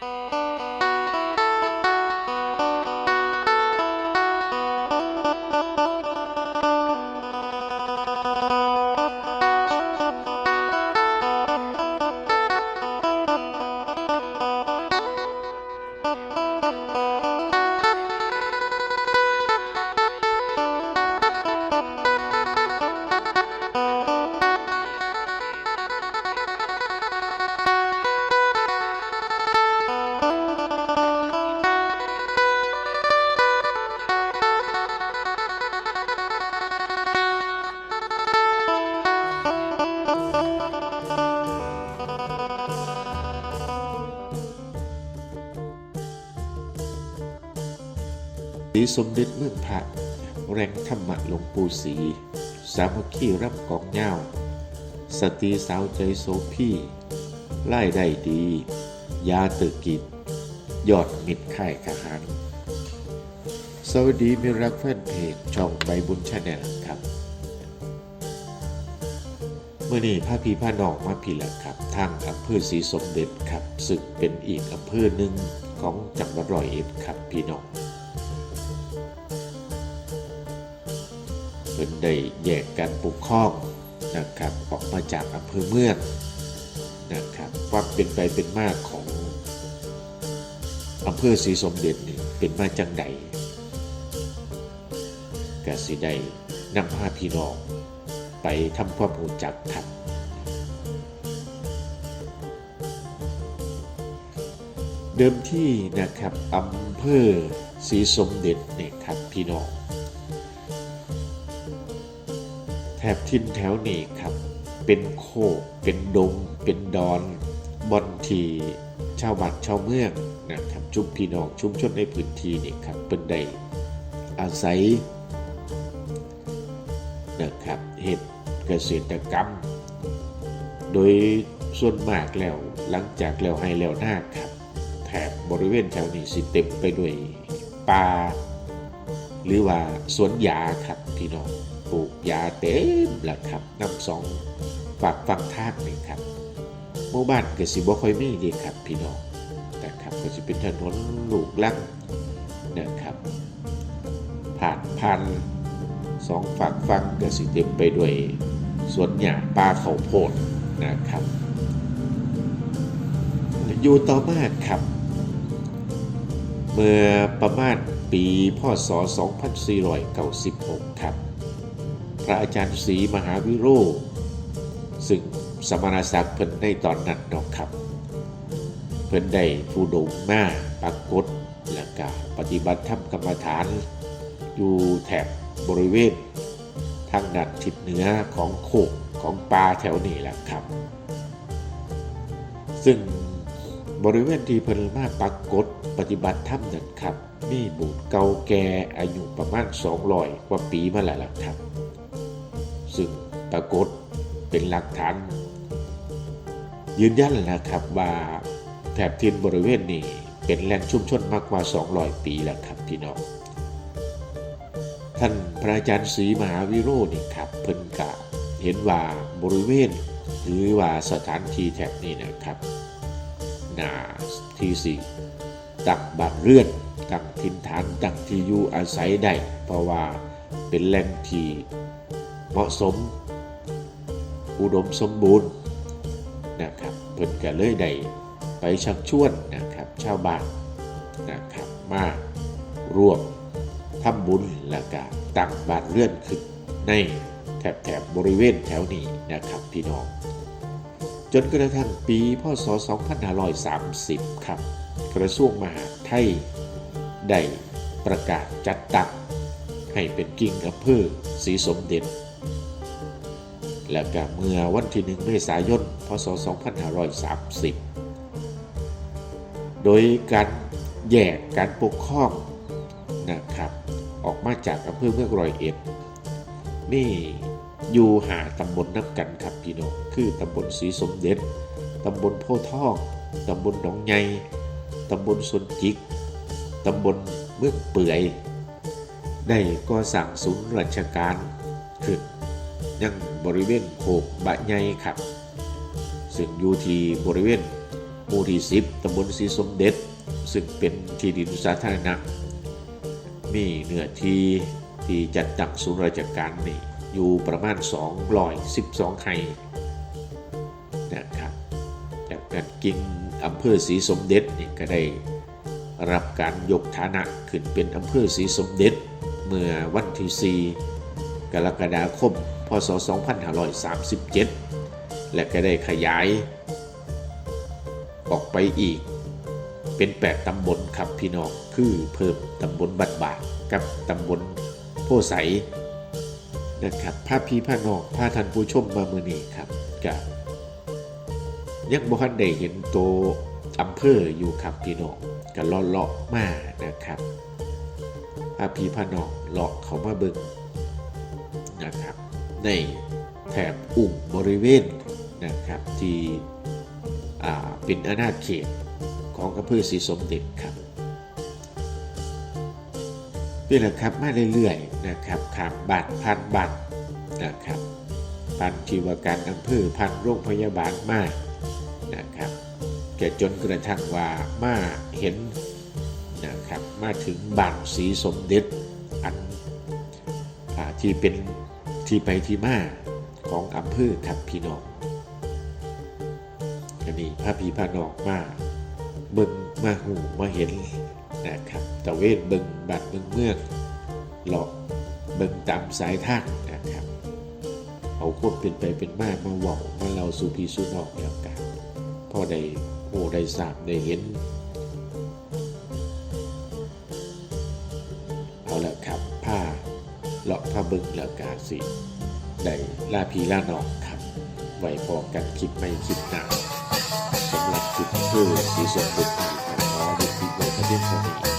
Bye. สีสมเด็จเมืองพระ แรงธรรมะหลวงปู่ศรีสามัคคีรับกองเงาสตรีสาวใจโซพี่ไล่ได้ดี ยาตึกกิจยอดมิดค่ทหารสวัสดีมิรักแฟนเพจช่องใบบุญชาแนลครับ เมื่อนี้พระพีพระนองมาพีแล้วครับ ทางอำเภอศรีสมเด็จครับซึ่งเป็นอีกอำเภอหนึ่งของจังหวัดร้อยเอ็ดครับพี่น้อง เป็นได้แยกการปกครองนะครับออกมาจากอำเภอเมืองนะครับความเป็นไปเป็นมากของอำเภอศรีสมเด็จนี่เป็นมาจังใดกสิได้นำพาพี่น้องไปทำความรู้จักครับเดิมที่นะครับอำเภอศรีสมเด็จเนี่ยครับพี่น้อง แถบทินแถวนี้ครับ เป็นโคก เป็นดง เป็นดอนบอนทีชาวบ้านชาวเมืองนะครับชุมพี่น้องชุมชนในพื้นที่นี่ครับเป็นได้อาศัยนะครับเหตุเกษตรกรรม โดยส่วนมากแล้วหลังจากแล้วให้แล้วหน้าครับแถบบริเวณแถวนี้สิเต็มไปด้วยป่าหรือว่าสวนยาครับพี่น้อง ปลูกยาเต็มแหละครับน้ำสองฝากฟังทางนี่ครับหมู่บ้านก็สิบ่ค่อยมีดีครับพี่น้องนะครับก็จะเป็นถนนลูกลังนะครับ ผ่านพันสองฝากฟังก็สิเต็มไปด้วยสวนหญ้าป่าเขาโพดนะครับอยู่ต่อมาครับ เมื่อประมาณปีพศ 2496 ครับ ระอาจารย์ศรีมหาวิโรจน์ซึ่งสมณศักดิ์เพิ่นได้ตอนนั้นนาะครับ เพิ่นได้ผู้ดงมาปรากฏและก็ปฏิบัติธรรมกรรมฐาน อยู่แถบบริเวณ ทางด้านทิศเหนือของโคกของป่าแถวนี้แหละครับ ซึ่งบริเวณที่เพิ่นมาปรากฏปฏิบัติธรรมนั่นครับ มีบูตเก่าแก่อายุประมาณ200กว่าปีมาแล้วล่ะครับ ปรากฏเป็นหลักฐานยืนยันนะครับว่าแถบทินบริเวณนี้เป็นแหล่งชุมชนมากกว่า 200 ปีแล้วครับพี่น้องท่านพระอาจารย์ศรีมหาวิโรจน์นี่ครับเพิ่นกะเห็นว่าบริเวณหรือว่าสถานที่แถบนี้นะครับนาที่สี่ตั้งบ้านเรือนตั้งถิ่นฐานตั้งที่อยู่อาศัยได้เพราะว่าเป็นแหล่งที่เหมาะสม อุดมสมบูรณ์นะครับเพิ่นก็เลยได้ไปชักชวนนะครับชาวบ้านนะครับมาร่วมทำบุญและก็ตั้งบ้านเรือนขึ้นในแถบแถบบริเวณแถวนี้นะครับพี่น้อง จนกระทั่งปีพศ 2530 ครับ กระทรวงมหาดไทยได้ประกาศจัดตั้งให้เป็นกิ่งอำเภอศรีสมเด็จ และก็เมื่อวันที่ 1 เมษายน พศ 2530 โดยการแยกการปกครองนะครับออกมาจากอำเภอเมืองร้อยเอ็ดนี่อยู่หาตำบลน้ำกันครับพี่น้องคือตำบลศรีสมเด็จตำบลโพทองตำบลหนองไงตำบลสนจิกตำบลเมืองเปื่อย ได้ก็สั่งศูนย์ราชการขึ้น ยังบริเวณโคกบะไงครับ ซึ่งอยู่ที่บริเวณหมู่ที่สิบตำบลศรีสมเด็จ ซึ่งเป็นที่ดินสาธารณะมีเนื้อที่ที่จัดตั้งศูนย์ราชการนี่อยู่ประมาณ212ไร่นะครับจากนั้นกิงอำเภอศรีสมเด็จนี่ก็ได้รับการยกฐานะขึ้นเป็นอำเภอศรีสมเด็จ เมื่อวันที่4กรกฎาคม พศ 2537 และก็ได้ขยายออกไปอีกเป็น 8 ตำบลครับพี่น้องคือเพิ่มตำบลบัดบาดกับตำบลโพไสนะครับพาพี่พาน้องพาท่านผู้ชมมามือนี้ครับกับยังบ่ทันได้เห็นโตวอำเภออยู่ครับพี่น้องก็เลาะเลาะมานะครับพาพี่พานองเลาะเขามาเบิ่งนะครับ ในแถบอุ่มบริเวณนะครับที่เป็นอาณาเขตของอำเภอศรีสมเด็จครับนี่แหละครับมาเรื่อยๆนะครับขามบ้านพันบ้านนะครับพันที่ว่าการอำเภอพันโรงพยาบาลมากนะครับแก่จนกระทั่งว่ามาเห็นนะครับมาถึงบ้านศรีสมเด็จอันอที่เป็น ที่ไปที่มาของอำเภอครับพี่น้องอันนี้พระพีพระนองมาเบิ่งมาหูมาเห็นนะครับตะเวนเบิ่งบ้านเบิ่งเมืองหลอกเบิ่งตามสายทางนะครับ เอาควบเป็นไปเป็นมามาเว่ามาเราสู่พี่สู่นอกแล้วกันพอได้โอ้ได้ทราบได้เห็นาะผ้าบึงแล้วกาสิได้ลาพีลาน้องครับไว้พอกันคิดไม่คิดหนาสำหรับคิดเพื่อสีสมบูรณ์ครับขอให้คลิปไว้ประเทศไทย